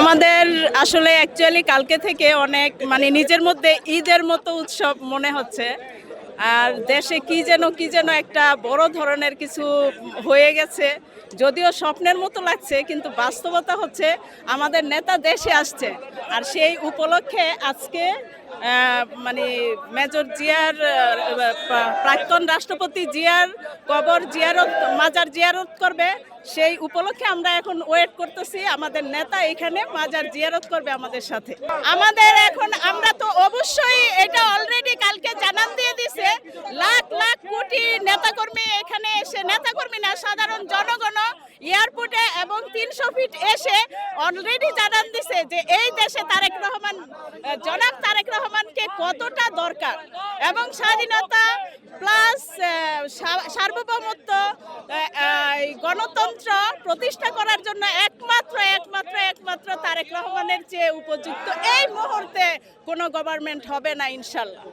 আমাদের আসলে অ্যাকচুয়ালি কালকে থেকে অনেক মানে নিজের মধ্যে ঈদের মতো উৎসব মনে হচ্ছে। আর দেশে কি যেন কি যেন একটা বড় ধরনের কিছু হয়ে গেছে। যদিও স্বপ্নের মতো লাগছে, কিন্তু বাস্তবতা হচ্ছে আমাদের নেতা দেশে আসছে। আর সেই উপলক্ষে আজকে মানে মেজর জিয়ার প্রাক্তন রাষ্ট্রপতি জিয়ার, কবর জিয়ারত, মাজার জিয়ারত করবে। সেই উপলক্ষে আমরা এখন ওয়েট করতেছি আমাদের নেতা এখানে মাজার জিয়ারত করবে আমাদের সাথে। আমাদের এখন আমরা তো অবশ্যই এটা অলরেডি কালকে জানান দিয়ে দিছে। লাখ লাখ কোটি নেতাকর্মী এখানে এসে, নেতাকর্মী না, সাধারণ জনগণ এয়ারপোর্টে এবং তিনশো ফিট এসে অলরেডি জানান দিছে যে এই দেশে তারেক রহমান রহমানকে কতটা দরকার? এবং স্বাধীনতা প্লাস সার্বভৌমত্ব গণতন্ত্র প্রতিষ্ঠা করার জন্য একমাত্র একমাত্র একমাত্র তারেক রহমানের চেয়ে উপযুক্ত এই মুহূর্তে কোনো গভর্নমেন্ট হবে না, ইনশাল্লাহ।